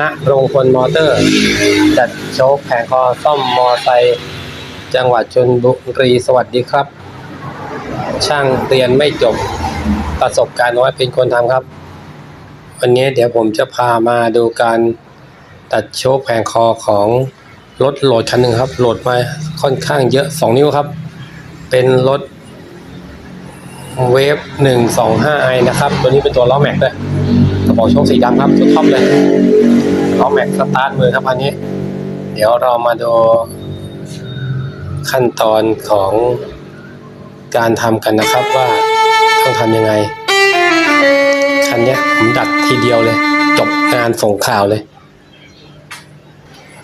ณโรงพลมอเตอร์ จัดโชคแผงคอซ่อมมอไซค์จังหวัดชนบุรีสวัสดีครับ ช่างเรียนไม่จบประสบการณ์น้อยเป็นคนทำครับ วันนี้เดี๋ยวผมจะพามาดูการตัดโชคแผงคอของรถโหลดคันหนึ่งครับ โหลดมาค่อนข้างเยอะ 2 นิ้วครับ เป็นรถเวฟหนึ่งสองห้าไอนะครับ ตัวนี้เป็นตัวล้อแม็กด้วย ระบอกโชคสีดำครับตัวท็อปเลยล้อแม็กสตาร์ทมือครับอันนี้ เดี๋ยวเรามาดูขั้นตอนของการทำกันนะครับว่าต้องทำยังไงคันนี้ผมดัดทีเดียวเลย จบงานส่งข่าวเลย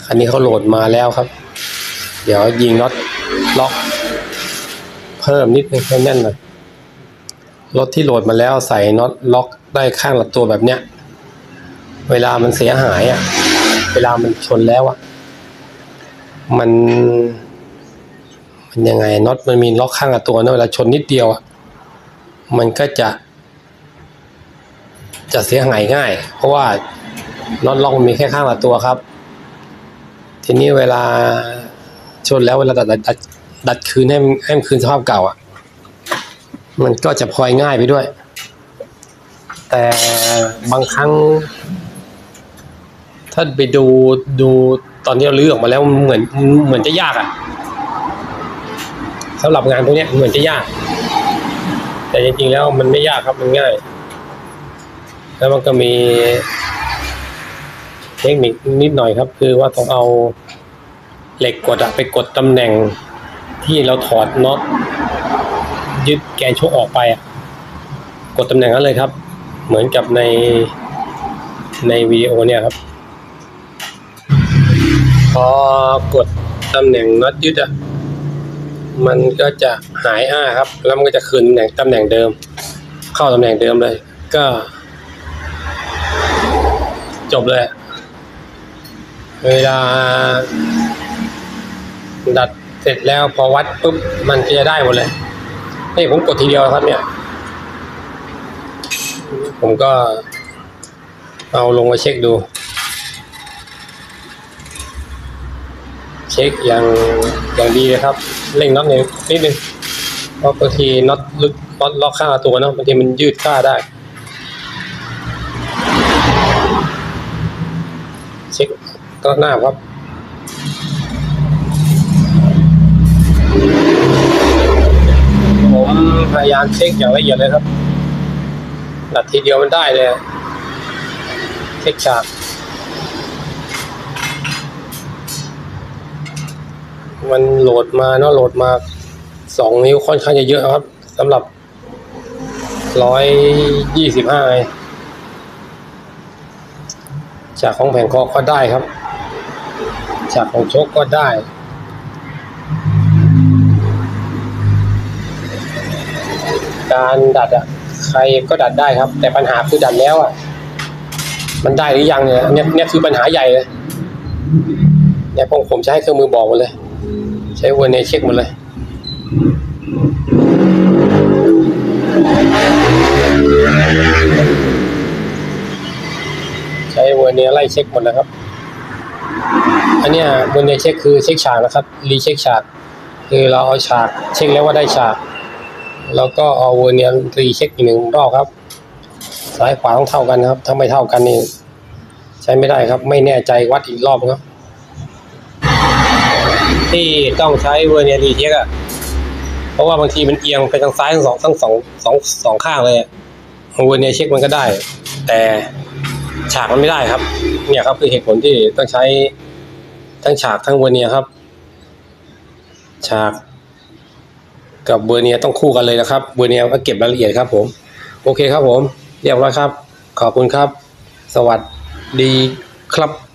คันนี้เขาโหลดมาแล้วครับ เดี๋ยวยิงน็อตล็อก เพิ่มนิดนึงให้แน่นหน่อย รถที่โหลดมาแล้วใส่น็อตล็อกได้ข้างละตัวแบบเนี้ย เวลามันเสียหายอะ เวลามันชนแล้วอะ มัน มันยังไงน็อตมันมีล็อกข้างละตัวนะเวลาชนนิดเดียวอะ มันก็จะ จะเสียหายง่าย เพราะว่าน็อตล็อกมันมีแค่ข้างละตัวครับ ทีนี้เวลาชนแล้วเวลาดัดดัดดัดดัดคืนให้มันให้มันคืนสภาพเก่าอะ มันก็จะพลอยง่ายไปด้วย แต่บางครั้ง ถ้าไปดูดูตอนที่เราลื้อออกมาแล้วเหมือนเหมือนจะยากอะสำหรับงานพวกนี้เหมือนจะยาก แต่จริงๆแล้วมันไม่ยากครับมันง่าย แล้วมันก็มีเทคนิคนิดหน่อยครับ คือว่าต้องเอาเหล็กกดอะไปกดตำแหน่งที่เราถอดน็อต ยึดแกนโชกออกไปอะกดตำแหน่งนั้นเลยครับ เหมือนกับในในวิดีโอเนี่ยครับ พอกดตำแหน่งน็อตยึดอะมันก็จะหายอ้าครับ แล้วมันก็จะคืนตำแหน่งตำแหน่งเดิม เข้าตำแหน่งเดิมเลย ก็ จบเลย เวลา ดัดเสร็จแล้วพอวัดปุ๊บมันก็จะได้หมดเลย นี่ผมกดทีเดียวครับ เนี่ย ผมก็ เอาลงมาเช็คดู เช็คอย่างอย่างดีเลยครับ เร่งน็อตหนึ่งนิดนึงเพราะบางทีน็อตลึกน็อตล็อกข้างตัวเนาะบางทีมันยืดค่าได้ เช็คก็หน้าครับ พยายามเช็คอย่างละเอียดเลยครับดัดทีเดียวมันได้เลยเช็คฉากมันโหลดมาเนาะโหลดมาสองนิ้วค่อนข้างจะเยอะครับสำหรับร้อยยี่สิบห้าจากของแผงคอก็ได้ครับ จากของชกก็ได้ การดัดอะใครก็ดัดได้ครับ แต่ปัญหาคือดัดแล้วอะ มันได้หรือยังเนี่ยเนี่ยเนี่ยคือปัญหาใหญ่เลยเนี่ยผมผมให้เครื่องมือบอกหมดเลย ใช้วอร์เนเช็คหมดเลยใช้เวอร์เนียไล่เช็คหมดแล้วครับ อันเนี้ยเวอร์เนียเช็คคือเช็คฉากนะครับ รีเช็คฉาก คือเราเอาฉาก เช็คแล้วว่าได้ฉาก แล้วก็เอาเวอร์เนียรีเช็คอีกหนึ่งรอบครับ ซ้ายขวาต้องเท่ากันครับ ถ้าไม่เท่ากันนี่ใช้ไม่ได้ครับ ไม่แน่ใจวัดอีกรอบครับ ที่ต้องใช้เวอร์เนียรีเช็คอะเพราะว่าบางทีมันเอียงไปทางซ้ายทั้งสองทั้งสองสองสองข้างเลยเวอร์เนียเช็คมันก็ได้ แต่ฉากมันไม่ได้ครับ เนี่ยครับคือเหตุผลที่ต้องใช้ทั้งฉากทั้งเวอร์เนียครับ ฉาก กับเบอร์เนียต้องคู่กันเลยนะครับเบอร์เนียก็เก็บรายละเอียดครับผม โอเคครับผม เรียบร้อยครับ ขอบคุณครับ สวัสดีครับ